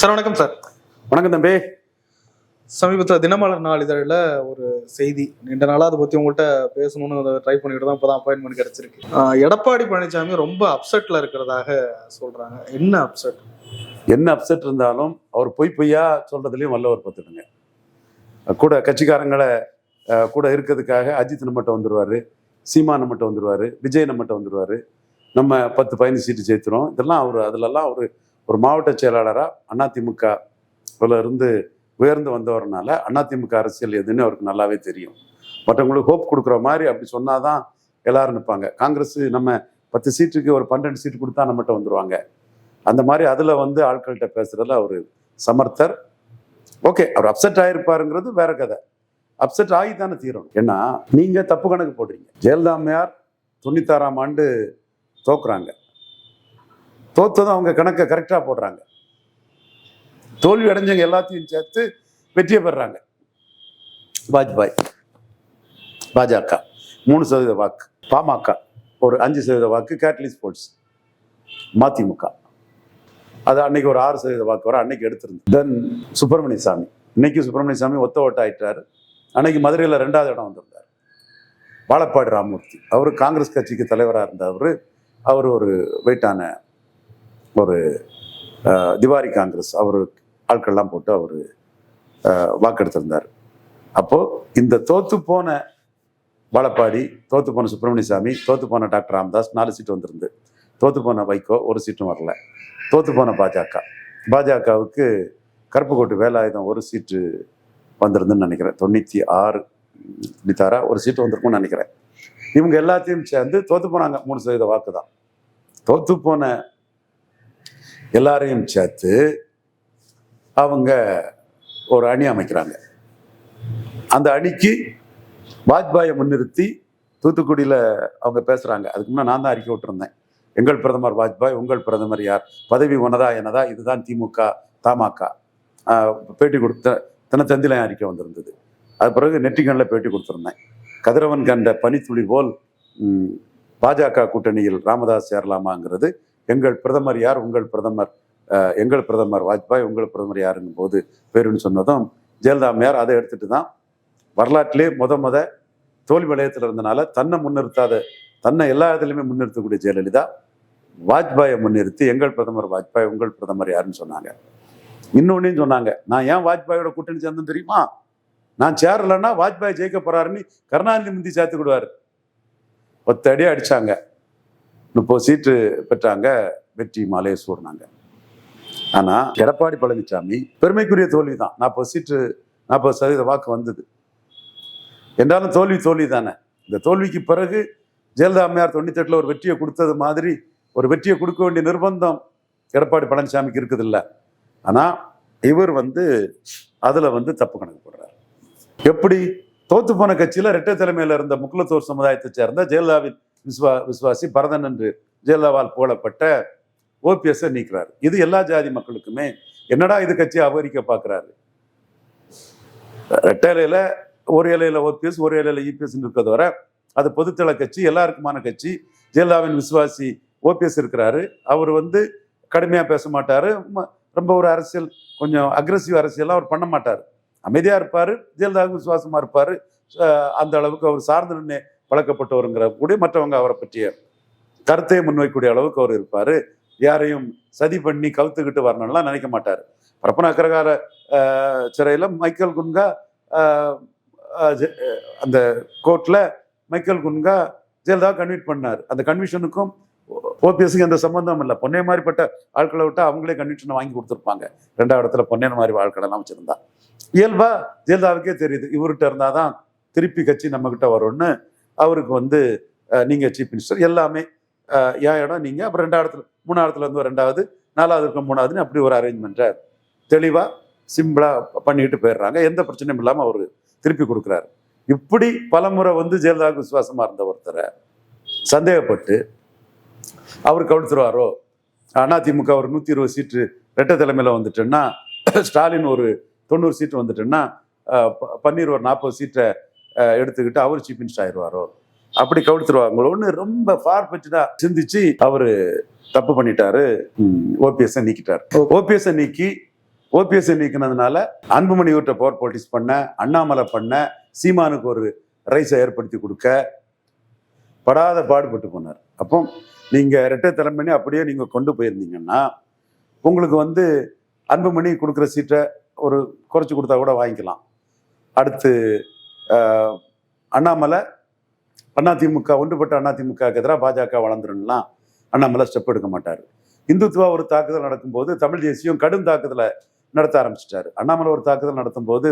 Sir வணக்கம் sir. வணக்கம் தம்பி. சமீபத்தில் தினமலர் நாளிதழில் ஒரு செய்தி நீண்ட நாளாக அதை பற்றி உங்கள்கிட்ட பேசணும்னு ட்ரை பண்ணிட்டு தான் இப்போ தான் அப்பாயின்மெண்ட் கிடச்சிருக்கு எடப்பாடி பழனிசாமி ரொம்ப அப்செட்டில் இருக்கிறதாக சொல்கிறாங்க என்ன அப்செட் என்ன அப்செட் இருந்தாலும் அவர் பொய் பொய்யா சொல்றதுலயும் வல்லவர் பார்த்துடுங்க கூட கட்சிக்காரங்களை கூட இருக்கிறதுக்காக அஜித் நம்மகிட்ட வந்துருவாரு சீமா நம்மகிட்ட வந்துருவாரு விஜய் நம்மகிட்ட வந்துருவாரு. நம்ம பத்து பதினஞ்சு சீட்டு ஜெயித்துறோம். இதெல்லாம் அவர் அதிலெல்லாம் அவர் ஒரு மாவட்ட செயலாளராக அதிமுக இருந்து உயர்ந்து வந்தவர்னால அதிமுக அரசியல் எதுன்னு அவருக்கு நல்லாவே தெரியும். மற்றவங்களுக்கு ஹோப் கொடுக்குற மாதிரி அப்படி சொன்னால் தான் எல்லாரும் நிற்பாங்க காங்கிரஸ் நம்ம பத்து சீட்டுக்கு ஒரு பன்னெண்டு சீட்டு கொடுத்தா நம்மகிட்ட வந்துடுவாங்க அந்த மாதிரி அதில் வந்து ஆட்கள்கிட்ட பேசுகிறதுல அவர் சமர்த்தர். ஓகே அவர் அப்செட் ஆகிருப்பாருங்கிறது வேற கதை. அப்செட் ஆகி தானே தீரணும் ஏன்னா நீங்கள் தப்பு கணக்கு போடுறீங்க. ஜெயலலிதா அம்மையார் தொண்ணூத்தாறாம் ஆண்டு தோக்குறாங்க. தோத்ததும் அவங்க கணக்கை கரெக்டாக போடுறாங்க. தோல்வி அடைஞ்சவங்க எல்லாத்தையும் சேர்த்து வெற்றியை பெறாங்க வாஜ்பாய் பாஜக. மூணு சதவீத வாக்கு. பாமக. ஒரு அஞ்சு சதவீத வாக்கு. கேட்லி ஸ்போர்ட்ஸ் மதிமுக. அது அன்னைக்கு ஒரு ஆறு சதவீத வாக்கு வர அன்னைக்கு எடுத்திருந்தது தென் சுப்பிரமணிய சாமி. இன்னைக்கு சுப்பிரமணிய சாமி ஒத்த ஓட்டாயிட்டார் அன்னைக்கு மதுரையில் ரெண்டாவது இடம் வந்திருந்தார். வாழப்பாடி ராமூர்த்தி அவர் காங்கிரஸ் கட்சிக்கு தலைவராக இருந்தவர் அவர் ஒரு வெயிட்டான ஒரு திவாரி காங்கிரஸ் அவர் ஆட்கள்லாம் போட்டு அவர் வாக்கெடுத்திருந்தார். அப்போது இந்த தோத்து போன வாழப்பாடி தோத்து போன சுப்பிரமணிய சாமி தோத்து போன டாக்டர் ராமதாஸ் நாலு சீட்டு வந்திருந்து தோத்து போன வைகோ ஒரு சீட்டும் வரல. தோத்து போன பாஜக. பாஜகவுக்கு கருப்புக்கோட்டு வேலாயுதம் ஒரு சீட்டு வந்திருந்துன்னு நினைக்கிறேன். தொண்ணூற்றி ஆறு தொண்ணூத்தாறா ஒரு சீட்டு வந்திருக்கும்னு நினைக்கிறேன். இவங்க எல்லாத்தையும் சேர்ந்து தோத்து போனாங்க. மூணு சதவீத வாக்கு தான் தோத்து போன எல்லாரையும் சேர்த்து அவங்க ஒரு அணி அமைக்கிறாங்க. அந்த அணிக்கு வாஜ்பாயை முன்னிறுத்தி தூத்துக்குடியில் அவங்க பேசுகிறாங்க அதுக்கு முன்னே நான் தான் அறிக்கை விட்டுருந்தேன். எங்கள் பிரதமர் வாஜ்பாய் உங்கள் பிரதமர் யார்? பதவி உனதா என்னதா? இதுதான் திமுக தமாக. பேட்டி கொடுத்த தினத்தந்தில அறிக்கை வந்திருந்தது. அது பிறகு நெற்றிக்கண்ணில் பேட்டி கொடுத்துருந்தேன். கதிரவன் கண்ட பனித்துளி போல் பாஜக கூட்டணியில் ராமதாஸ் சேரலாமாங்கிறது எங்கள் பிரதமர் யார் உங்கள் பிரதமர் எங்கள் பிரதமர் வாஜ்பாய் உங்கள் பிரதமர் யாருங்கும் போது பேருன்னு சொன்னதும் ஜெயலலிதா அம்மையார் அதை எடுத்துட்டு தான் வரலாற்றிலே முத முத தோல்வி வளையத்தில் இருந்தனால தன்னை முன்னிறுத்தாத தன்னை எல்லா இடத்துலையுமே முன்னிறுத்தக்கூடிய ஜெயலலிதா வாஜ்பாயை முன்னிறுத்தி எங்கள் பிரதமர் வாஜ்பாய் உங்கள் பிரதமர் யாருன்னு சொன்னாங்க. இன்னொன்னையும் சொன்னாங்க நான் ஏன் வாஜ்பாயோட கூட்டணி சேர்ந்தேன் தெரியுமா? நான் சேரலைன்னா வாஜ்பாய் ஜெயிக்க போறாருன்னு கருணாநிதி முந்தி சேர்த்துக்கிடுவார் ஒத்த அடி அடிச்சாங்க. முப்பது சீட்டு பெற்றாங்க வெற்றி மாலையை சூடினாங்க. ஆனால் எடப்பாடி பழனிசாமி பெருமைக்குரிய தோல்வி தான் நாற்பது சீட்டு நாற்பது சதவீத வாக்கு வந்தது. என்றாலும் தோல்வி தோல்வி தானே இந்த தோல்விக்கு பிறகு ஜெயலலிதா அம்மையார் தொண்ணூத்தி ஒரு வெற்றியை கொடுத்தது மாதிரி ஒரு வெற்றியை கொடுக்க வேண்டிய நிர்பந்தம் எடப்பாடி பழனிசாமிக்கு இருக்குது இல்லை ஆனால் இவர் வந்து அதில் வந்து தப்பு கணக்கு போடுறார். எப்படி? தோத்து போன கட்சியில் இரட்டை தலைமையில் இருந்த முக்குலத்தோர் சமுதாயத்தை சேர்ந்த ஜெயலலிதாவின் விஸ்வா விஸ்வாசி பரதன் என்று ஜெயலலிதாவால் புகழப்பட்ட ஓபிஎஸ்ஸை நீக்கிறார். இது எல்லா ஜாதி மக்களுக்குமே என்னடா இது கட்சியை அபகரிக்க பார்க்கறாரு ரெட்டை இலையில் ஒரு இலையில் ஓபிஎஸ் ஒரு இலையில் இபிஎஸ் இருக்கிறத வர அது பொதுத்தள கட்சி எல்லாருக்குமான கட்சி. ஜெயலலிதாவின் விசுவாசி ஓபிஎஸ் இருக்கிறாரு. அவர் வந்து கடுமையாக பேச மாட்டார். ரொம்ப ஒரு அரசியல் கொஞ்சம் அக்ரஸிவ் அரசியல்லாம் அவர் பண்ண மாட்டார். அமைதியாக இருப்பார். ஜெயலலிதாவுக்கு விசுவாசமாக இருப்பார். அந்த அளவுக்கு அவர் சார்ந்து நின்று பழக்கப்பட்டவருங்கிற கூட மற்றவங்க அவரை பற்றிய கருத்தை முன்வைக்கக்கூடிய அளவுக்கு அவர் இருப்பார். யாரையும் சதி பண்ணி கவுத்துக்கிட்டு வரணும்லாம் நினைக்க மாட்டார். பரப்பன அக்கரகார சிறையில் மைக்கேல் குன்கா ஜெ- அந்த கோர்ட்டில் மைக்கேல் குன்கா ஜெயலலிதா கன்வீட் பண்ணார். அந்த கன்விஷனுக்கும் ஓபிஎஸ்க்கு எந்த சம்மந்தம் இல்லை. பொன்னே மாதிரிப்பட்ட ஆட்களை விட்டு அவங்களே கன்விஷனை வாங்கி கொடுத்துருப்பாங்க. ரெண்டாவது இடத்துல பொன்னேன் மாதிரி ஆட்களெல்லாம் வச்சுருந்தா. வச்சிருந்தா ஜெயலலிதாவுக்கே தெரியுது. இவர்கிட்ட இருந்தால் தான் திருப்பி கட்சி நம்மக்கிட்ட வரும்னு அவருக்கு வந்து நீங்கள் சீஃப் மினிஸ்டர் எல்லாமே ஏன் இடம் நீங்கள் அப்புறம் ரெண்டாவது இடத்துல மூணாவது இடத்துல ஒரு ரெண்டாவது நாலாவது இருக்க மூணாவதுன்னு அப்படி ஒரு அரேஞ்ச்மெண்ட்டை தெளிவாக சிம்பிளாக பண்ணிட்டு போயிடுறாங்க. எந்த பிரச்சனையும் இல்லாமல் அவர் திருப்பி கொடுக்குறாரு. இப்படி பலமுறை வந்து ஜெயலலிதாவுக்கு விசுவாசமாக இருந்த ஒருத்தரை சந்தேகப்பட்டு அவர் கவிழ்த்துருவாரோ அதிமுக ஒரு நூற்றி இருபது சீட்டு ரெட்டை தலைமையில் வந்துட்டேன்னா ஸ்டாலின் ஒரு தொண்ணூறு சீட்டு வந்துட்டேன்னா பன்னீர் ஒரு நாற்பது சீட்டை எடுத்துக்கிட்டு அவர் சீஃப் மினிஸ்டர் ஆயிடுவாரோ அப்படி கவிழ்த்துருவாங்களோன்னு ரொம்ப ஃபார் பெற்றா சிந்திச்சு அவர் தப்பு பண்ணிட்டாரு. ஓபிஎஸ் நீக்கிட்டார். ஓபிஎஸ் நீக்கி ஓபிஎஸ் நீக்கினதுனால அன்புமணி விட்ட பவர் பாலிட்டிக்ஸ் பண்ண அண்ணாமலை பண்ண சீமானுக்கு ஒரு ரைஸை ஏற்படுத்தி கொடுக்க படாத பாடுபட்டு போனார். அப்போ நீங்கள் ரெட்டை தலைமணி அப்படியே நீங்கள் கொண்டு போயிருந்தீங்கன்னா உங்களுக்கு வந்து அன்புமணி கொடுக்குற சீட்டை ஒரு குறைச்சி கொடுத்தா கூட வாங்கிக்கலாம். அடுத்து அண்ணாமலை அதிமுக ஒன்றுபட்ட அதிமுகவுக்கு எதிராக பாஜக வளர்ந்துருன்னா அண்ணாமலை ஸ்டெப் எடுக்க மாட்டார். இந்துத்துவா ஒரு தாக்குதல் நடக்கும்போது தமிழ் தேசியம் கடும் தாக்குதலை நடத்த ஆரம்பிச்சிட்டாரு. அண்ணாமலை ஒரு தாக்குதல் நடத்தும் போது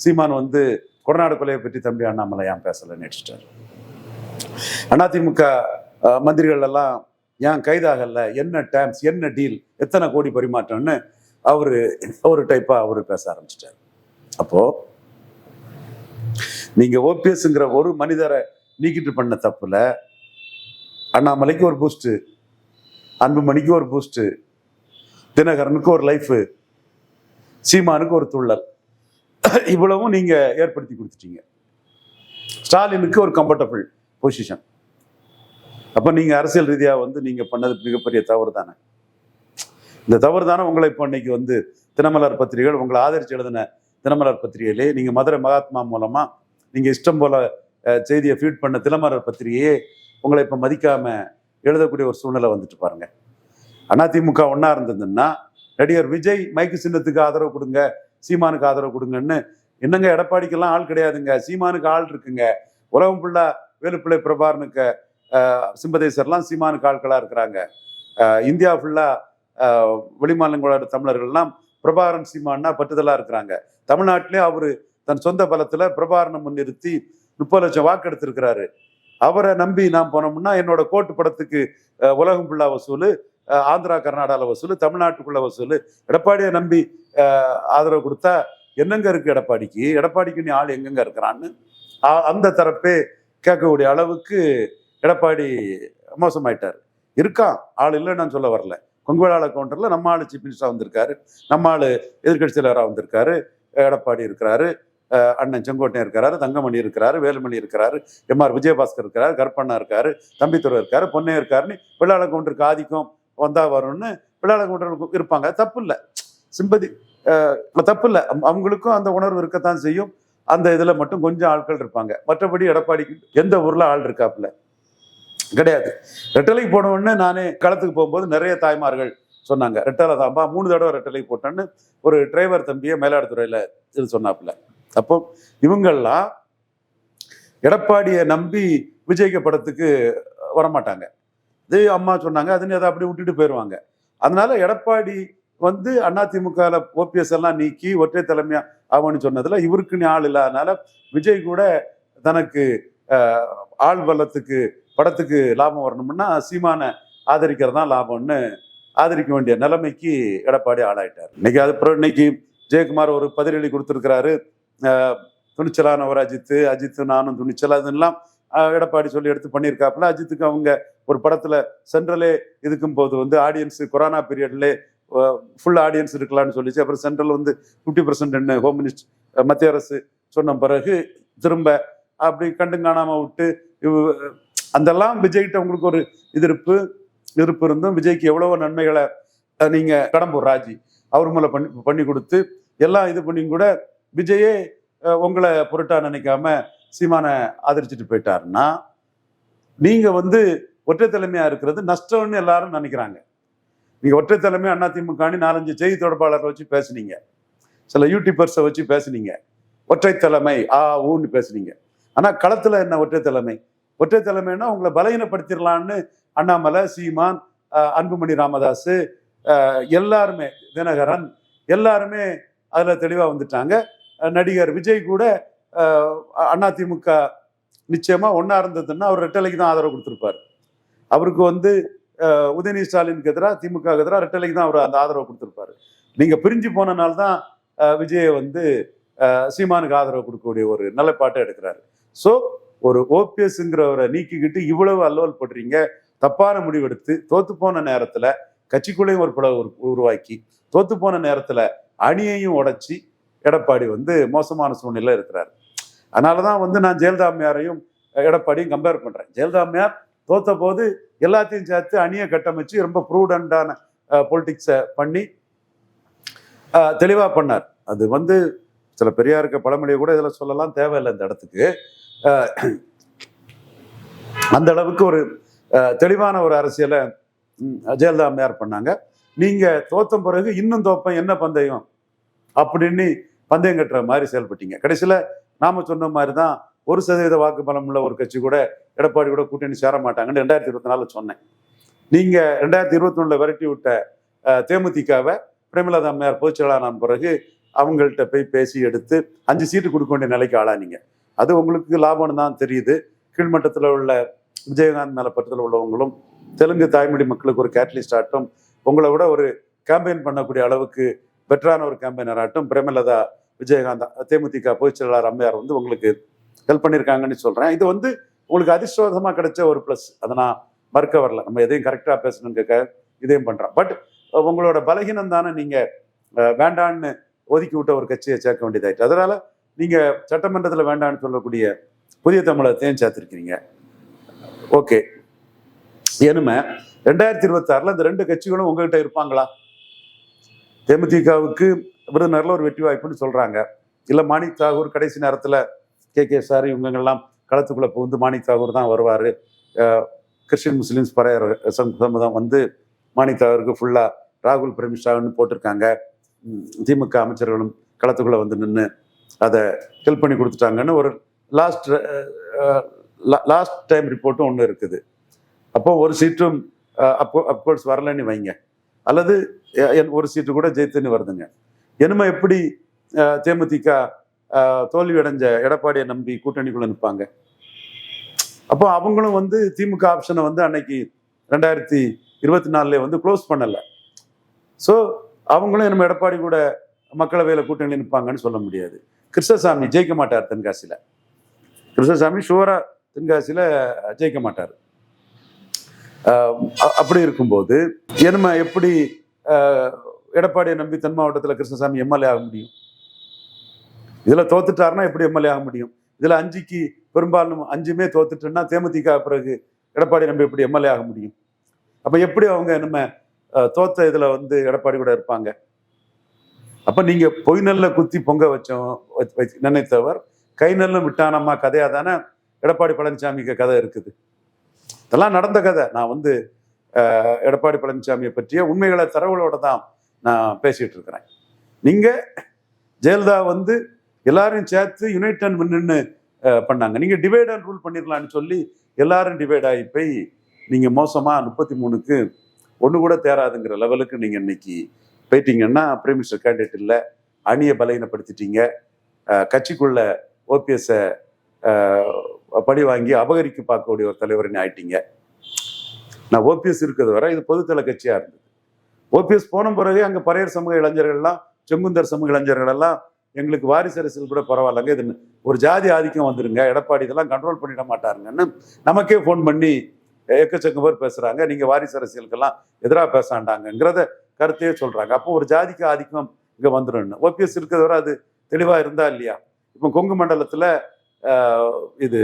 சீமான் வந்து கொடநாடு கொலையை பற்றி தம்பி அண்ணாமலை ஏன் பேசலை அடிச்சிட்டாரு அதிமுக மந்திரிகள் எல்லாம் ஏன் கைதாகல? என்ன டேம்ஸ் என்ன டீல் எத்தனை கோடி பரிமாற்றம்னு அவரு ஒரு டைப்பாக அவர் பேச ஆரம்பிச்சிட்டாரு. அப்போது நீங்க ஓபிஎஸ்ங்கிற ஒரு மனிதரை நீக்கிட்டு பண்ண தப்புல அண்ணாமலைக்கு ஒரு பூஸ்ட் அன்புமணிக்கு ஒரு பூஸ்ட் தினகரனுக்கு ஒரு லைஃப் சீமானுக்கு ஒரு துள்ளல். இவ்வளவும் நீங்க ஏற்படுத்தி கொடுத்துட்டீங்க. ஸ்டாலினுக்கு ஒரு கம்ஃபர்டபுள் பொசிஷன் அப்ப நீங்க அரசியல் ரீதியா வந்து நீங்க பண்ணது மிகப்பெரிய தவறு தானே? இந்த தவறு தானே உங்களை இப்போ இன்னைக்கு வந்து தினமலர் பத்திரிகைகள் உங்களை ஆதரிச்சு எழுதின தினமலர் பத்திரிகையிலே நீங்க மதுரை மகாத்மா மூலமா நீங்கள் இஷ்டம் போல செய்தியை ஃபீட் பண்ண திலமரர் பத்திரிகையே உங்களை இப்போ மதிக்காமல் எழுதக்கூடிய ஒரு சூழ்நிலை வந்துட்டு பாருங்க. அதிமுக ஒன்றா இருந்ததுன்னா நடிகர் விஜய் மைக்கு சின்னத்துக்கு ஆதரவு கொடுங்க சீமானுக்கு ஆதரவு கொடுங்கன்னு என்னங்க எடப்பாடிக்கெல்லாம் ஆள் கிடையாதுங்க சீமானுக்கு ஆள் இருக்குங்க. உலகம் ஃபுல்லாக வேலுப்பிள்ளை பிரபாரனுக்கு சிம்பதேசர்லாம் சீமானுக்கு ஆட்களாக இருக்கிறாங்க. இந்தியா ஃபுல்லாக வெளிமாநிலங்களோட தமிழர்கள்லாம் பிரபாகரன் சீமான்னா பட்டுதலாக இருக்கிறாங்க. தமிழ்நாட்டிலே அவர் தன் சொந்த பலத்தில் பிரபாரணம் முன்னிறுத்தி முப்பது லட்சம் வாக்கு எடுத்திருக்கிறாரு. அவரை நம்பி நான் போனோம்னா என்னோட கோட்டு படத்துக்கு உலகம் ஃபுல்லாக வசூல் ஆந்திரா கர்நாடகாவில் வசூல் தமிழ்நாட்டுக்குள்ள வசூல். எடப்பாடியை நம்பி ஆதரவு கொடுத்தா என்னங்க இருக்கு எடப்பாடிக்கு? எடப்பாடிக்கு நீ ஆள் எங்கெங்க இருக்கிறான்னு? அந்த தரப்பே கேட்கக்கூடிய அளவுக்கு எடப்பாடி மோசமாயிட்டார். இருக்கான். ஆள் இல்லைன்னு நான் சொல்ல வரல. கொங்குவேளாள கவுண்டரில் நம்ம ஆளு சீஃப் மினிஸ்டராக வந்திருக்காரு. நம்ம ஆள் எதிர்கட்சி தலைவராக வந்திருக்காரு. எடப்பாடி இருக்கிறாரு. அண்ணன் செங்கோட்டையன் இருக்கிறாரு தங்கமணி இருக்கிறாரு வேலுமணி இருக்கிறாரு எம் ஆர் விஜயபாஸ்கர் இருக்கிறாரு கருப்பண்ணா இருக்காரு தம்பித்துறை இருக்காரு பொன்னே இருக்காருன்னு பிள்ளாளங்குன்றருக்கு ஆதிக்கம் வந்தா வரும்னு வெள்ளாள இருப்பாங்க. தப்பு இல்லை. சிம்பதி தப்பு இல்லை. அவங்களுக்கும் அந்த உணர்வு இருக்கத்தான் செய்யும். அந்த இதில் மட்டும் கொஞ்சம் ஆட்கள் இருப்பாங்க. மற்றபடி எடப்பாடிக்கு எந்த ஊரில் ஆள் இருக்காப்புல? கிடையாது. ரெட்டலைக்கு போனவுடனே நானே களத்துக்கு போகும்போது நிறைய தாய்மார்கள் சொன்னாங்க. ரெட்டலை தாம்பா மூணு தடவை ரெட்டலைக்கு போட்டேன்னு ஒரு டிரைவர் தம்பியை மயிலாடுதுறையில் இது சொன்னாப்புல. அப்போ இவங்கெல்லாம் எடப்பாடியை நம்பி விஜய்க்கு படத்துக்கு வரமாட்டாங்க. இது அம்மா சொன்னாங்க அதுன்னு அதை அப்படி விட்டுட்டு போயிடுவாங்க. அதனால எடப்பாடி வந்து அதிமுகவில் ஓபிஎஸ் எல்லாம் நீக்கி ஒற்றை தலைமையா ஆகும்னு சொன்னதுல இவருக்கு நீ ஆள் இல்லாதனால விஜய் கூட தனக்கு ஆள் பலத்துக்கு படத்துக்கு லாபம் வரணும்னா சீமானை ஆதரிக்கிறது தான் லாபம்னு ஆதரிக்க வேண்டிய நிலைமைக்கு எடப்பாடி ஆளாயிட்டார். இன்னைக்கு அது அப்புறம் இன்னைக்கு ஜெயக்குமார் ஒரு பதிலடி கொடுத்துருக்கிறாரு. துணிச்சலானவர் அஜித்து அஜித்து நானும் துணிச்சல் அதெல்லாம் எடப்பாடி சொல்லி எடுத்து பண்ணியிருக்காப்புல. அஜித்துக்கு அவங்க ஒரு படத்தில் சென்ட்ரலே இதுக்கும் போது வந்து ஆடியன்ஸு கொரோனா பீரியட்லே ஃபுல் ஆடியன்ஸ் இருக்கலாம்னு சொல்லிச்சு. அப்புறம் சென்ட்ரல் வந்து ஃபிஃப்டி பர்சன்ட் ஹோம் மினிஸ்ட் மத்திய அரசு சொன்ன பிறகு திரும்ப அப்படி கண்டு காணாமல் விட்டு அந்தெல்லாம் அதெல்லாம் விஜய்கிட்ட உங்களுக்கு ஒரு எதிர்ப்பு இருப்பு இருந்தும் விஜய்க்கு எவ்வளவோ நன்மைகளை நீங்கள் கடம்பூர் ராஜி அவர் மூலம் பண்ணி பண்ணி கொடுத்து எல்லாம் இது பண்ணி கூட விஜயே உங்களை பொருட்டா நினைக்காம சீமானை ஆதரிச்சுட்டு போயிட்டாருன்னா நீங்க வந்து ஒற்றை தலைமையா இருக்கிறது நஷ்டம்னு எல்லாரும் நினைக்கிறாங்க. நீங்க ஒற்றை தலைமை அதிமுகன்னு நாலஞ்சு செய்தி தொடர்பாளரை வச்சு பேசுனீங்க. சில யூடியூபர்ஸை வச்சு பேசுனீங்க. ஒற்றை தலைமை ஆ ஊன்னு பேசுனீங்க. ஆனா களத்துல என்ன ஒற்றை தலைமை? ஒற்றை தலைமைன்னா உங்களை பலகீனப்படுத்திடலான்னு அண்ணாமலை சீமான் அன்புமணி ராமதாஸ் எல்லாருமே தினகரன் எல்லாருமே அதுல தெளிவா வந்துட்டாங்க. நடிகர் விஜய் கூட அண்ணா அதிமுக நிச்சயமா ஒன்னா இருந்ததுன்னா அவர் ரெட்டலைக்கு தான் ஆதரவு கொடுத்திருப்பாரு. அவருக்கு வந்து உதயநிதி ஸ்டாலினுக்கு எதிராக திமுக எதிராக ரெட்டலைக்கு தான் அவர் அந்த ஆதரவு கொடுத்திருப்பாரு. நீங்க பிரிஞ்சு போனனால தான் விஜயை வந்து சீமானுக்கு ஆதரவு கொடுக்கக்கூடிய ஒரு நிலைப்பாட்டை எடுக்கிறாரு. ஸோ ஒரு ஓபிஎஸ்ங்கிறவரை நீக்கிக்கிட்டு இவ்வளவு அலுவல் படுறீங்க. தப்பான முடிவெடுத்து தோத்து போன நேரத்துல கட்சிக்குள்ளேயும் ஒரு படம் உருவாக்கி தோத்து போன நேரத்துல அணியையும் உடைச்சி எடப்பாடி வந்து மோசமான சூழ்நிலை இருக்கிறார். அதனாலதான் வந்து நான் ஜெயலலிதாமையாரையும் எடப்பாடியும் கம்பேர் பண்ணுறேன் ஜெயலலிதாமையார் தோத்த போது எல்லாத்தையும் சேர்த்து அணியை கட்டமைச்சு ரொம்ப ப்ரூடண்டான பொலிட்டிக்ஸை பண்ணி தெளிவாக பண்ணார். அது வந்து சில பெரியாருக்கு பழமொழியை கூட இதில் சொல்லலாம் தேவையில்லை இந்த இடத்துக்கு. அந்த அளவுக்கு ஒரு தெளிவான ஒரு அரசியலை ஜெயலலிதா அம்மையார் பண்ணாங்க. நீங்கள் தோத்தம் பிறகு இன்னும் தோப்பம் என்ன பந்தயம்? அப்படின்னு பந்தயம் கட்டுற மாதிரி செயல்பட்டீங்க. கடைசியில் நாம சொன்ன மாதிரி தான் ஒரு சதவீத வாக்கு பலம் உள்ள ஒரு கட்சி கூட எடப்பாடி கூட கூட்டணி சேர மாட்டாங்கன்னு ரெண்டாயிரத்தி இருபத்தி நாலில் சொன்னேன். நீங்கள் ரெண்டாயிரத்தி இருபத்தி ஒன்றில் விரட்டி விட்ட தேமுதிகாவை தேமுதிகவை பிரேமலதா அம்மையார் பொதுச்செயலாளர் ஆன பிறகு அவங்கள்ட்ட போய் பேசி எடுத்து அஞ்சு சீட்டு கொடுக்க வேண்டிய நிலைக்கு ஆளானீங்க. அது உங்களுக்கு லாபம்னு தான் தெரியுது. கீழ்மட்டத்தில் உள்ள விஜயகாந்த் மேல பட்டத்தில் உள்ளவங்களும் தெலுங்கு தாய்மொழி மக்களுக்கு ஒரு கேட்டலிஸ்ட் ஆட்டம் உங்களை விட ஒரு கேம்பெயின் பண்ணக்கூடிய அளவுக்கு பெட்டரான ஒரு கேம்பெயினர் ஆகட்டும் பிரேமலதா விஜயகாந்த் தேமுதிக பொதுச் செயலாளர் அம்மையார் வந்து உங்களுக்கு ஹெல்ப் பண்ணியிருக்காங்கன்னு சொல்கிறேன் இது வந்து உங்களுக்கு அதிர்ஷ்டவசமா கிடைச்ச ஒரு ப்ளஸ் அதை நான் மறுக்க வரல. நம்ம எதையும் கரெக்டாக பேசணும்னு கேட்க இதையும் பண்ணுறோம் பட் உங்களோட பலகீனம் தானே நீங்கள் வேண்டான்னு ஒதுக்கி விட்ட ஒரு கட்சியை சேர்க்க வேண்டியதாயிட்டு அதனால் நீங்கள் சட்டமன்றத்தில் வேண்டான்னு சொல்லக்கூடிய புதிய தமிழகத்தையும் சேர்த்துருக்கிறீங்க. ஓகே இனிமே ரெண்டாயிரத்தி இருபத்தாறில் இந்த ரெண்டு கட்சிகளும் உங்ககிட்ட இருப்பாங்களா? தேமுதிகவுக்கு விருதுநகர்ல ஒரு வெற்றி வாய்ப்புன்னு சொல்கிறாங்க இல்லை மாணிக் தாகூர் கடைசி நேரத்தில் கே. கே. சார் இவங்கெல்லாம் களத்துக்குள்ளே புகுந்து மாணிக் தாகூர் தான் வருவார். கிறிஸ்டின் முஸ்லீம்ஸ் பறையர் சம்- சம்மதம் வந்து மாணிக் தாகூருக்கு ஃபுல்லாக ராகுல் பிரமிஷான்னு போட்டிருக்காங்க. திமுக அமைச்சர்களும் களத்துக்குள்ளே வந்து நின்று அதை ஹெல்ப் பண்ணி கொடுத்துட்டாங்கன்னு ஒரு லாஸ்ட் லாஸ்ட் டைம் ரிப்போர்ட்டும் ஒன்று இருக்குது. அப்போ ஒரு சீட்டும் அப்போ அப்கோர்ஸ் வரலன்னு வைங்க. அல்லது எ- என் ஒரு சீட்டு கூட ஜெயித்துன்னு வருதுங்க என்னமோ எப்படி தேமுதிக தோல்வி அடைஞ்ச எடப்பாடியை நம்பி கூட்டணிக்குள்ள நிற்பாங்க அப்போ அவங்களும் வந்து திமுக ஆப்ஷனை வந்து அன்னைக்கு ரெண்டாயிரத்தி இருபத்தி நாலுல வந்து க்ளோஸ் பண்ணலை. ஸோ அவங்களும் நம்ம எடப்பாடி கூட மக்களவையில் கூட்டணியில் நிற்பாங்கன்னு சொல்ல முடியாது. கிருஷ்ணசாமி ஜெயிக்க மாட்டார் தென்காசியில். கிருஷ்ணசாமி ஷுவராக தென்காசியில் ஜெயிக்க மாட்டார். அப்படி இருக்கும்போது நம்ம எப்படி ஆஹ், எடப்பாடியை நம்பி தென் மாவட்டத்தில் கிருஷ்ணசாமி எம்எல்ஏ ஆக முடியும்? இதில் தோத்துட்டாருன்னா எப்படி எம்எல்ஏ ஆக முடியும்? இதுல அஞ்சுக்கு பெரும்பாலும் அஞ்சுமே தோத்துட்டுன்னா தேமுதிக பிறகு எடப்பாடி நம்பி எப்படி எம்எல்ஏ ஆக முடியும்? அப்ப எப்படி அவங்க நம்ம தோத்த இதுல வந்து எடப்பாடி கூட இருப்பாங்க? அப்போ நீங்க பொய் நெல்ல குத்தி பொங்க வச்சோம் வச்சு- வச்சு நினைத்தவர் கை நல்ல விட்டானம்மா கதையா தானே எடப்பாடி பழனிசாமிக்கு கதை இருக்குது. இதெல்லாம் நடந்த கதை. நான் வந்து எடப்பாடி பழனிசாமியை பற்றிய உண்மைகளை தரவுகளோட தான் நான் பேசிட்டு இருக்கிறேன். நீங்க ஜெயலலிதா வந்து எல்லாரையும் சேர்த்து யுனைட் அண்ட் வின்னு பண்ணாங்க. நீங்க டிவைட் அண்ட் ரூல் பண்ணிடலாம்னு சொல்லி எல்லாரும் டிவைட் ஆகி போய் நீங்க மோசமா முப்பத்தி மூணுக்கு ஒன்று கூட தேராதுங்கிற லெவலுக்கு நீங்கள் இன்னைக்கு போயிட்டீங்கன்னா பிரைம் மினிஸ்டர் கேண்டிடேட் இல்லை அணியை பலகீனப்படுத்திட்டீங்க. கட்சிக்குள்ள ஓபிஎஸ்ஸை படி வாங்கி அபகரிக்க பார்க்கக்கூடிய ஒரு தலைவர்னு ஆயிட்டீங்க. நான் ஓபிஎஸ் இருக்கிறது வரை இது பொதுத்தள கட்சியாக இருந்தது. ஓபிஎஸ் போன பிறகு அங்கே பறையர் சமூக இளைஞர்கள்லாம் செங்குந்தர் சமூக இளைஞர்கள் எல்லாம் எங்களுக்கு வாரிசு அரசியல் கூட பரவாயில்லங்க. இது ஒரு ஜாதி ஆதிக்கம் வந்துருங்க. எடப்பாடி இதெல்லாம் கண்ட்ரோல் பண்ணிட மாட்டாருங்கன்னு நமக்கே ஃபோன் பண்ணி எக்கச்சக்க பேர் பேசுகிறாங்க நீங்க வாரிசு அரசியலுக்கெல்லாம் எதிராக பேசாண்டாங்கிறத கருத்தையே சொல்கிறாங்க அப்போ ஒரு ஜாதிக்கு ஆதிக்கம் இங்கே வந்துடும் ஓபிஎஸ் இருக்கிறத வரை அது தெளிவாக இருந்தா இல்லையா? இப்போ கொங்கு மண்டலத்தில் இது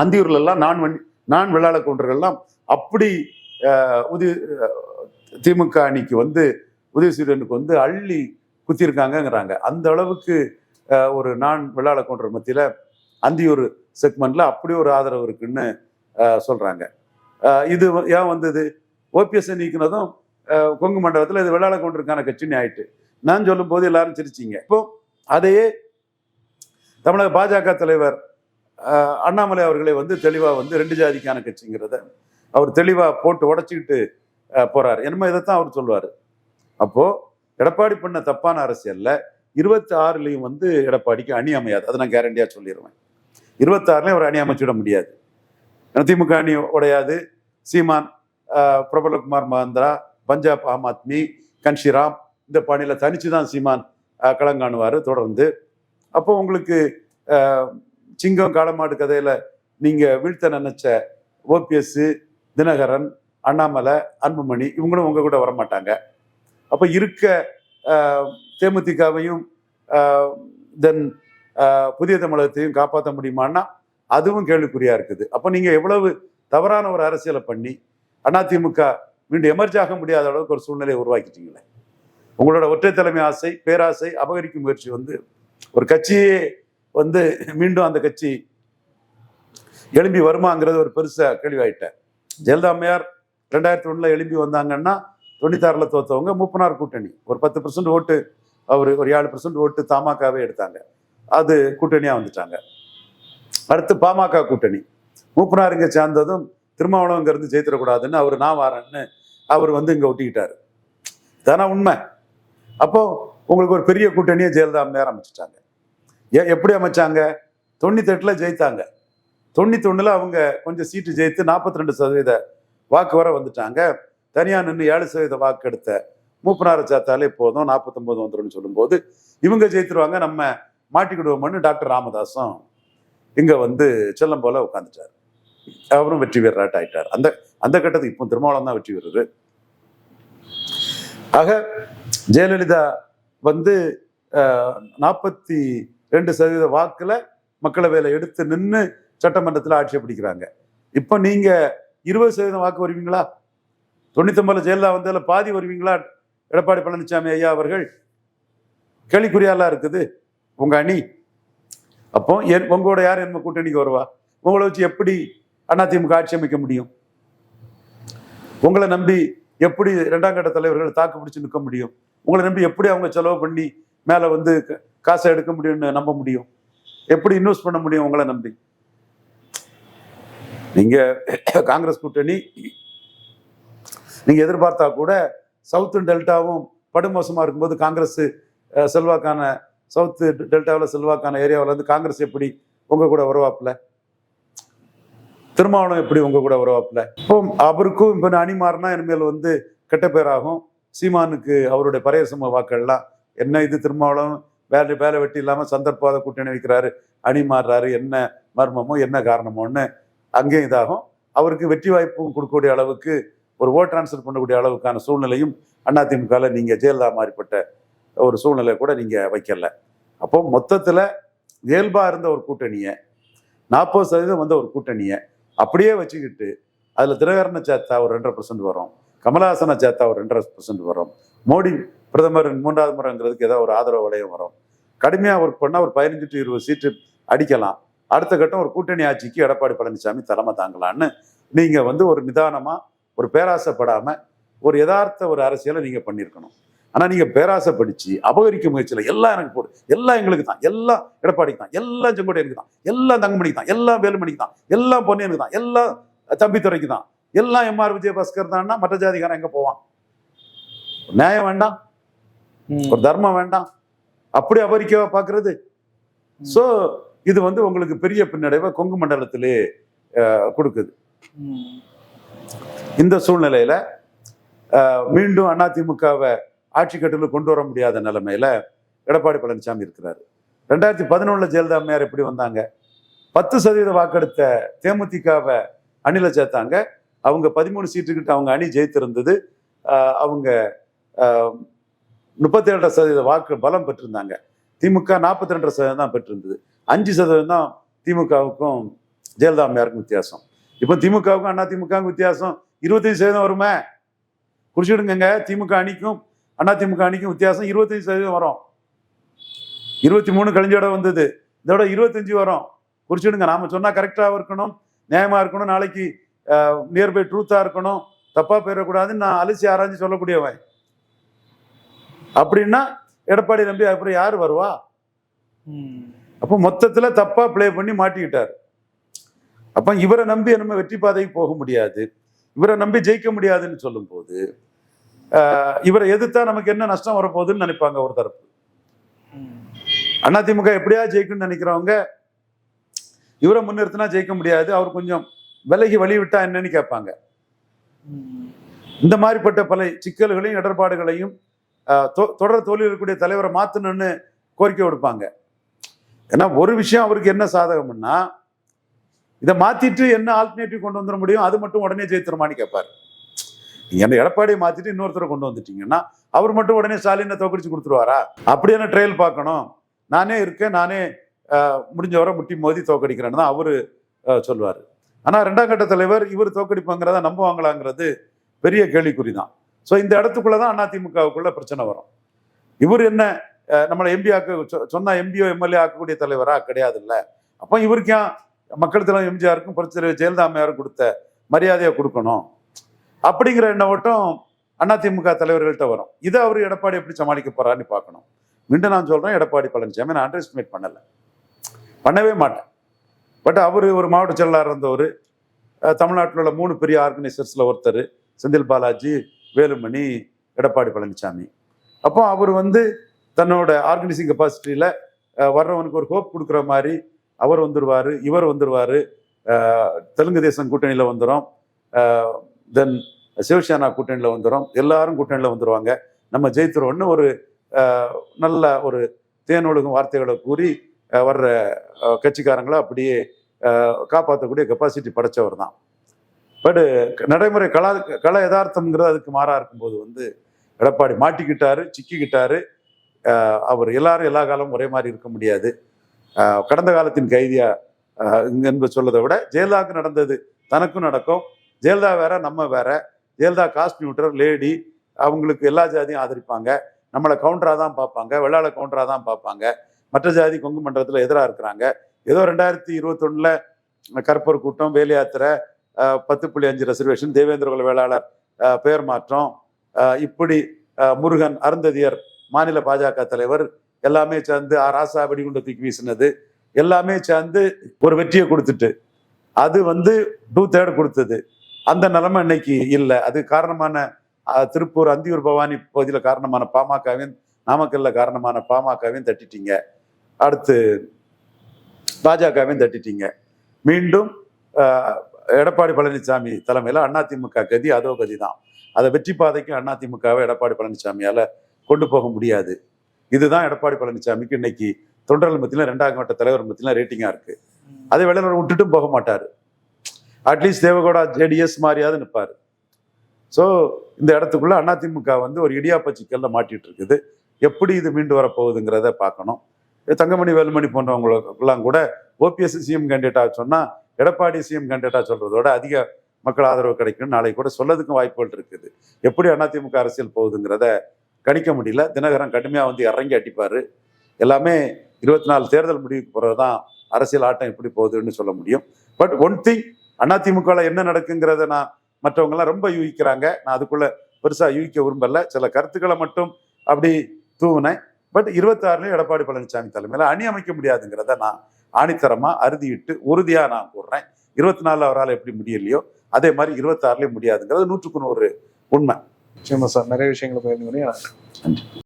அந்தியூர்ல எல்லாம் நான் வண்டி நான் விளையாட கொண்டர்கள்லாம் அப்படி ஆஹ், உதவி திமுக அணிக்கு வந்து உதயசூரியனுக்கு வந்து அள்ளி குத்திருக்காங்கங்கிறாங்க. அந்த அளவுக்கு ஒரு நான் விளையாட கவுண்டர் மத்தியில அந்தியூர் செக்மெண்ட்ல அப்படி ஒரு ஆதரவு இருக்குன்னு சொல்றாங்க. இது ஏன் வந்தது? ஓபிஎஸ் நீக்கினதும் கொங்கு மண்டலத்தில் இது விளையாட கொண்டிருக்கான கட்சின்னு ஆயிட்டு. நான் சொல்லும்போது எல்லாரும் சிரிச்சிங்க. இப்போ அதையே தமிழக பாஜக தலைவர் அண்ணாமலை அவர்களை வந்து தெளிவாக வந்து ரெண்டு ஜாதிக்கான கட்சிங்கிறத அவர் தெளிவாக போட்டு உடைச்சிக்கிட்டு போகிறார் என்னமோ இதைத்தான் அவர் சொல்லுவார் அப்போது எடப்பாடி பண்ண தப்பான அரசியலில் இருபத்தி ஆறுலேயும் வந்து எடப்பாடிக்கு அணி அமையாது. அதை நான் கேரண்டியாக சொல்லிடுவேன் இருபத்தாறுலையும் அவர் அணி அமைச்சுவிட முடியாது. திமுக அணி உடையாது. சீமான் பிரபலகுமார் மகந்திரா பஞ்சாப் ஆம் ஆத்மி கன்ஷிராம் இந்த பாணியில் தனிச்சு தான் சீமான் களங்காணுவார் தொடர்ந்து அப்போ உங்களுக்கு சிங்கம் காலமாடு கதையில நீங்க வீழ்த்த நினைச்ச ஓபிஎஸ் தினகரன் அண்ணாமலை அன்புமணி இவங்களும் உங்க கூட வரமாட்டாங்க. அப்ப இருக்க தேமுதிகவையும் தென் புதிய தமிழகத்தையும் காப்பாற்ற முடியுமான்னா அதுவும் கேள்விக்குறியா இருக்குது. அப்போ நீங்க எவ்வளவு தவறான ஒரு அரசியலை பண்ணி அதிமுக மீண்டும் எமர்ஜ் ஆக முடியாத அளவுக்கு ஒரு சூழ்நிலையை உருவாக்கிட்டீங்களே. உங்களோட ஒற்றை தலைமை ஆசை பேராசை அபகரிக்கும் முயற்சி வந்து ஒரு கட்சியே வந்து மீண்டும் அந்த கட்சி எழும்பி வருமாங்கிறது ஒரு பெருசா கேள்வியாயிட்டேன். ஜெயலலிதா அம்மையார் ரெண்டாயிரத்தி ஒண்ணுல எழும்பி வந்தாங்கன்னா தொண்ணூத்தாறில் தோத்தவங்க மூப்பனார் கூட்டணி. ஒரு பத்து பர்சன்ட் ஓட்டு அவர் ஒரு ஏழு பர்சன்ட் ஓட்டு தமாகவே எடுத்தாங்க. அது கூட்டணியா வந்துட்டாங்க. அடுத்து பாமக கூட்டணி. மூப்பனார் இங்கே சேர்ந்ததும் திருமாவளவன் இங்க இருந்து ஜெயித்திடக்கூடாதுன்னு அவர் நான் வரேன்னு அவர் வந்து இங்க ஒட்டிக்கிட்டாரு. தானே உண்மை? அப்போ உங்களுக்கு ஒரு பெரிய கூட்டணியை ஜெயலலிதா அம்மையார் அமைச்சிட்டாங்க. ஏன் எப்படி அமைச்சாங்க? தொண்ணூத்தெட்டில் ஜெயித்தாங்க. தொண்ணூத்தொன்னுல அவங்க கொஞ்சம் சீட்டு ஜெயித்து நாற்பத்தி ரெண்டு சதவீத வாக்கு வர வந்துட்டாங்க. தனியாக நின்று ஏழு சதவீத வாக்கு எடுத்த மூப்பனாரை சேர்த்தாலே போதும் நாற்பத்தொம்போது வந்துரும்னு சொல்லும்போது இவங்க ஜெயித்துருவாங்க நம்ம மாட்டிக்கிடுவோம்னு டாக்டர் ராமதாஸும் இங்கே வந்து செல்லம் போல உட்காந்துட்டார் அவரும் வெற்றி வீரராட்ட ஆயிட்டார். அந்த அந்த கட்டத்துக்கு இப்போ திருமாவளம் தான் வெற்றி வீரர். ஆக ஜெயலலிதா வந்து நாற்பத்தி ரெண்டு சதவீத வாக்கில் மக்களவையில் எடுத்து நின்று சட்டமன்றத்தில் ஆட்சியை பிடிக்கிறாங்க. இப்போ நீங்கள் இருபது சதவீதம் வாக்கு வருவீங்களா? தொண்ணூத்தொன்பதுல ஜெயலலிதா வந்ததில் பாதி வருவீங்களா? எடப்பாடி பழனிசாமி ஐயா அவர்கள்? கேள்விக்குறியாலாம் இருக்குது. உங்கள் அணி. அப்போ என் உங்களோட யார் என்ன கூட்டணிக்கு வருவா? உங்களை வச்சு எப்படி அதிமுக ஆட்சி அமைக்க முடியும்? உங்களை நம்பி எப்படி இரண்டாம் கட்ட தலைவர்கள் தாக்கு பிடிச்சு நிற்க முடியும்? உங்களை நம்பி எப்படி அவங்க செலவு பண்ணி மேலே வந்து க- காசை எடுக்க முடியும்னு நம்ப முடியும்? எப்படி இன்வெஸ்ட் பண்ண முடியும் உங்களை நம்பி? நீங்கள் காங்கிரஸ் கூட்டணி நீங்கள் எதிர்பார்த்தா கூட சவுத்து டெல்டாவும் படுமோசமாக இருக்கும்போது காங்கிரஸ் செல்வாக்கான சவுத்து டெல்டாவில் செல்வாக்கான ஏரியாவில் வந்து காங்கிரஸ் எப்படி உங்கள் கூட உறவாப்பில்? திருமாவளம் எப்படி உங்கள் கூட வருவாப்புல இப்போ அவருக்கும் இப்போ அணி மாறினா இனிமேல் வந்து கெட்ட பேராகும். சீமானுக்கு அவருடைய பழைய சமூக வாக்கள்லாம் என்ன இது திருமாவளம் வேலை வேலை வெட்டி இல்லாமல் சந்தர்ப்பாத கூட்டணி வைக்கிறாரு. அணி மாறுறாரு என்ன மர்மமோ என்ன காரணமோன்னு. அங்கேயும் இதாகும். அவருக்கு வெற்றி வாய்ப்பும் கொடுக்கக்கூடிய அளவுக்கு ஒரு ஓட் ட்ரான்ஸ்ஃபர் பண்ணக்கூடிய அளவுக்கான சூழ்நிலையும் அதிமுகவில் நீங்கள் ஜெயலலிதா மாறிப்பட்ட ஒரு சூழ்நிலை கூட நீங்கள் வைக்கல. அப்போ மொத்தத்தில் இயல்பாக இருந்த ஒரு கூட்டணியை நாற்பது சதவீதம் வந்த ஒரு கூட்டணியை அப்படியே வச்சுக்கிட்டு அதில் தினகரனை சேத்தா ஒரு ரெண்டரை பர்சன்ட் வரும். கமலஹாசனை சேர்த்தா ஒரு ரெண்டரை பர்சன்ட் வரும். மோடி பிரதமர் மூன்றாவது முறைங்கிறதுக்கு ஏதாவது ஒரு ஆதரவு வளையம் வரும். கடுமையாக ஒர்க் பண்ணால் ஒரு பதினஞ்சு டு இருபது சீட்டு அடிக்கலாம். அடுத்த கட்டம் ஒரு கூட்டணி ஆட்சிக்கு எடப்பாடி பழனிசாமி தலைமை தாங்கலான்னு நீங்கள் வந்து ஒரு நிதானமாக ஒரு பேராசைப்படாமல் ஒரு யதார்த்த ஒரு அரசியலை நீங்கள் பண்ணியிருக்கணும். ஆனால் நீங்கள் பேராசை பேராசைப்படிச்சு அபகரிக்க முயற்சியில் எல்லாம் எனக்கு போடு எல்லாம் எங்களுக்கு தான் எல்லாம் எடப்பாடிக்கு தான் எல்லாம் செங்கோட்டையனுக்கு தான் எல்லாம் தங்கமணிக்கு தான் எல்லாம் வேலுமணிக்கு தான் எல்லாம் பொன்னியனுக்கு தான் எல்லாம் தம்பித்துறைக்கு தான். எல்லாம் எம்ஆர் விஜயபாஸ்கர் தான்னா மற்ற ஜாதிக்காரன் எங்க போவான்? நியாயம் வேண்டாம். ஒரு தர்மம் வேண்டாம். அப்படி அபரிக்கவா பாக்குறது சோ இது வந்து உங்களுக்கு பெரிய பின்னடைவை கொங்கு மண்டலத்திலே கொடுக்குது. இந்த சூழ்நிலையில மீண்டும் அதிமுகவை ஆட்சி கட்டில் கொண்டு வர முடியாத நிலைமையில எடப்பாடி பழனிசாமி இருக்கிறாரு. ரெண்டாயிரத்தி பதினொன்னுல ஜெயலலிதா அம்மையார் எப்படி வந்தாங்க? பத்து சதவீத வாக்கெடுத்த தேமுதிகவை அணில சேர்த்தாங்க. அவங்க பதிமூணு சீட்டுக்கிட்ட அவங்க அணி ஜெயித்திருந்தது. அவங்க அவங்க ரெண்டரை சதவீத வாக்கு பலம் பெற்றிருந்தாங்க. திமுக நாற்பத்தி ரெண்டரை சதவீதம் தான் பெற்றிருந்தது. அஞ்சு சதவீதம் தான் திமுகவுக்கும் ஜெயலலிதா அம்மையாருக்கும் வித்தியாசம். இப்போ திமுகவுக்கும் அண்ணா திமுகவுக்கும் வித்தியாசம். இருபத்தஞ்சு சதவீதம் வருமே? குறிச்சிடுங்க திமுக அணிக்கும் அண்ணா திமுக அணிக்கும் வித்தியாசம் இருபத்தஞ்சு சதவீதம் வரும். இருபத்தி மூணு கழிஞ்சோட வந்தது. இதோட இருபத்தஞ்சு வரும். குறிச்சிடுங்க. நாம சொன்னா கரெக்டாக இருக்கணும். நியாயமா இருக்கணும். நாளைக்கு நியர்பை ட்ரூத்தாக இருக்கணும் தப்பாக போயிடக்கூடாதுன்னு நான் அலசி ஆராய்ஞ்சு சொல்லக்கூடியவன். அப்படின்னா எடப்பாடி நம்பி அப்புறம் யார் வருவா? அப்போ மொத்தத்தில் தப்பாக ப்ளே பண்ணி மாட்டிக்கிட்டார். அப்போ இவரை நம்பி நம்ம வெற்றி பாதைக்கு போக முடியாது. இவரை நம்பி ஜெயிக்க முடியாதுன்னு சொல்லும்போது இவரை எதிர்த்தா நமக்கு என்ன நஷ்டம் வரப்போகுதுன்னு நினைப்பாங்க ஒரு தரப்பு. அதிமுக எப்படியா ஜெயிக்கணும்னு நினைக்கிறவங்க இவரை முன்னிறுத்தினா ஜெயிக்க முடியாது. அவர் கொஞ்சம் விலகி வழிவிட்டா என்னன்னு கேட்பாங்க. இந்த மாதிரிப்பட்ட பல சிக்கல்களையும் இடர்பாடுகளையும் தொ- தொடர் தோல்வி இருக்கக்கூடிய தலைவரை மாத்தணும்னு கோரிக்கை விடுப்பாங்க. ஏன்னா ஒரு விஷயம் அவருக்கு என்ன சாதகம்னா இதை மாத்திட்டு என்ன ஆல்டர்னேட்டிவ் கொண்டு வந்துட முடியும் அது மட்டும் உடனே ஜெயித்திரமான்னு கேட்பாரு. நீங்க என்ன எடப்பாடியை மாத்திட்டு இன்னொருத்தரை கொண்டு வந்துட்டீங்கன்னா அவர் மட்டும் உடனே ஸ்டாலினை தோக்கடிச்சு கொடுத்துருவாரா? அப்படியான ட்ரையல் பார்க்கணும்? நானே இருக்கேன் நானே முடிஞ்ச வரை முட்டி மோதி தோக்கடிக்கிறேன்னு தான் அவரு ஆஹ், ஆனால் ரெண்டாம் கட்ட தலைவர் இவர் தோக்கடிப்பாங்கிறத நம்புவாங்களாங்கிறது பெரிய கேள்விக்குறி தான் ஸோ இந்த இடத்துக்குள்ள தான் அதிமுகவுக்குள்ள பிரச்சனை வரும். இவர் என்ன நம்மளை எம்பி ஆக்க சொ- சொன்னா எம்பிஓ எம்எல்ஏ ஆக்கக்கூடிய தலைவரா? கிடையாது இல்லை அப்போ இவருக்கு ஏன் மக்கள் தலைவர் எம்ஜிஆருக்கும் பிரச்சனை தலைவர் ஜெயலலிதா அம்மையாரும் கொடுத்த மரியாதையை கொடுக்கணும்? அப்படிங்கிற எண்ண ஓட்டம் அதிமுக தலைவர்கள்ட்ட வரும். இதை அவர் எடப்பாடி எப்படி சமாளிக்க போறாருன்னு பார்க்கணும். மீண்டும் நான் சொல்றேன் எடப்பாடி பழனிசாமி நான் அண்டர் எஸ்டிமேட் பண்ணலை. பண்ணவே மாட்டேன். பட் அவர் ஒரு மாவட்ட செயலாளர் இருந்தவர். தமிழ்நாட்டில் உள்ள மூணு பெரிய ஆர்கனைசர்ஸில் ஒருத்தர் செந்தில் பாலாஜி வேலுமணி எடப்பாடி பழனிசாமி அப்போ அவர் வந்து தன்னோட ஆர்கனைசிங் கெப்பாசிட்டியில் வர்றவனுக்கு ஒரு ஹோப் கொடுக்குற மாதிரி அவர் வந்துடுவார் இவர் வந்துடுவார் தெலுங்கு தேசம் கூட்டணியில் வந்துடும் தென் சிவசேனா கூட்டணியில் வந்துடும் எல்லாரும் கூட்டணியில் வந்துடுவாங்க நம்ம ஜெயித்துருவோன்னு ஒரு நல்ல ஒரு தேனொழுகும் வார்த்தைகளை கூறி வர்ற கட்சிக்காரங்களை அப்படியே காப்பாற்றக்கூடிய கெப்பாசிட்டி படைச்சவர் தான். பட் நடைமுறை கலா கல யதார்த்தம்ங்கிறது அதுக்கு மாறா இருக்கும்போது வந்து எடப்பாடி மாட்டிக்கிட்டாரு சிக்கிக்கிட்டாரு. அவர் எல்லாரும் எல்லா காலமும் ஒரே மாதிரி இருக்க முடியாது. கடந்த காலத்தின் கைதியா என்று இங்க சொல்லதை விட ஜெயலலிதாவுக்கு நடந்தது தனக்கும் நடக்கும். ஜெயலலிதா வேற நம்ம வேற. ஜெயலலிதா காஸ்ட் நியூட்டர் லேடி அவங்களுக்கு எல்லா ஜாதியும் ஆதரிப்பாங்க. நம்மளை கவுண்டராக தான் பார்ப்பாங்க. வெள்ளாள கவுண்டராக தான் பார்ப்பாங்க. மற்ற ஜாதி கொங்கு மண்டலத்தில் எதிராக இருக்கிறாங்க. ஏதோ ரெண்டாயிரத்தி இருபத்தொன்னில் கற்பூர் கூட்டம் வேலையாத்திரை பத்து புள்ளி அஞ்சு ரிசர்வேஷன் தேவேந்திர குல வேளாளர் பெயர் மாற்றம் இப்படி முருகன் அருந்ததியர் மாநில பாஜக தலைவர் எல்லாமே சேர்ந்து ஆ ராசா வெடிகுண்டு தூக்கி வீசினது. எல்லாமே சேர்ந்து ஒரு வெற்றியை கொடுத்துட்டு. அது வந்து டூ தேர்ட் கொடுத்தது. அந்த நிலைமை இன்னைக்கு இல்லை. அது காரணமான திருப்பூர் அந்தியூர் பவானி பகுதியில் காரணமான பாமகவின் நாமக்கல்ல காரணமான பாமகவின் தட்டிட்டீங்க. அடுத்து பாஜகவையும் தட்டிட்டீங்க. மீண்டும் எடப்பாடி பழனிசாமி தலைமையில் அதிமுக கதி அதோ கதி தான் அதை வெற்றி பாதைக்கும் அதிமுகவை எடப்பாடி பழனிசாமியால் கொண்டு போக முடியாது. இதுதான் எடப்பாடி பழனிசாமிக்கு இன்னைக்கு தொண்டர்கள் மத்தியில ரெண்டாம் கட்ட தலைவர் மத்தியில ரேட்டிங்காக இருக்கு. அதை வெளியில விட்டுட்டும் போக மாட்டார். அட்லீஸ்ட் தேவகோடா ஜேடிஎஸ் மாதிரியாவது நிற்பாரு ஸோ இந்த இடத்துக்குள்ள அதிமுக வந்து ஒரு இடியாப்ப மாட்டிகிட்டு இருக்குது. எப்படி இது மீண்டு வரப்போகுதுங்கிறத பார்க்கணும். தங்கமணி வேலுமணி போன்றவங்களுக்கெல்லாம் கூட ஓபிஎஸ் சிஎம் கேண்டிடேட்டாக சொன்னால் எடப்பாடி சிஎம் கேண்டிடேட்டாக சொல்றதோட அதிக மக்கள் ஆதரவு கிடைக்கும் நாளைக்கு கூட சொல்லதுக்கும் வாய்ப்புகள் இருக்குது. எப்படி அதிமுக அரசியல் போகுதுங்கிறத கணிக்க முடியல. தினகரன் கடுமையாக வந்து இறங்கி அடிப்பார். எல்லாமே இருபத்தி நாலு தேர்தல் முடிவுக்கு பிறகுதான் அரசியல் ஆட்டம் எப்படி போகுதுன்னு சொல்ல முடியும். பட் ஒன் திங் அதிமுகவில் என்ன நடக்குங்கிறத நான் மற்றவங்கெல்லாம் ரொம்ப யூகிக்கிறாங்க. நான் அதுக்குள்ளே பெருசாக யூகிக்க விரும்பல. சில கருத்துக்களை மட்டும் அப்படி தூவினேன். பட் இருபத்தாறுலயும் எடப்பாடி பழனிசாமி தலைமையில அணி அமைக்க முடியாதுங்கிறத நான் ஆணித்தரமா அறுதியிட்டு உறுதியா நான் கூறுறேன் இருபத்தி நாலு அவரால் எப்படி முடியலையோ அதே மாதிரி இருபத்தாறுலயும் முடியாதுங்கிறது நூற்றுக்கு நூறு உண்மை. நிச்சயமா சார். நிறைய விஷயங்களை பகிர்ந்து நன்றி.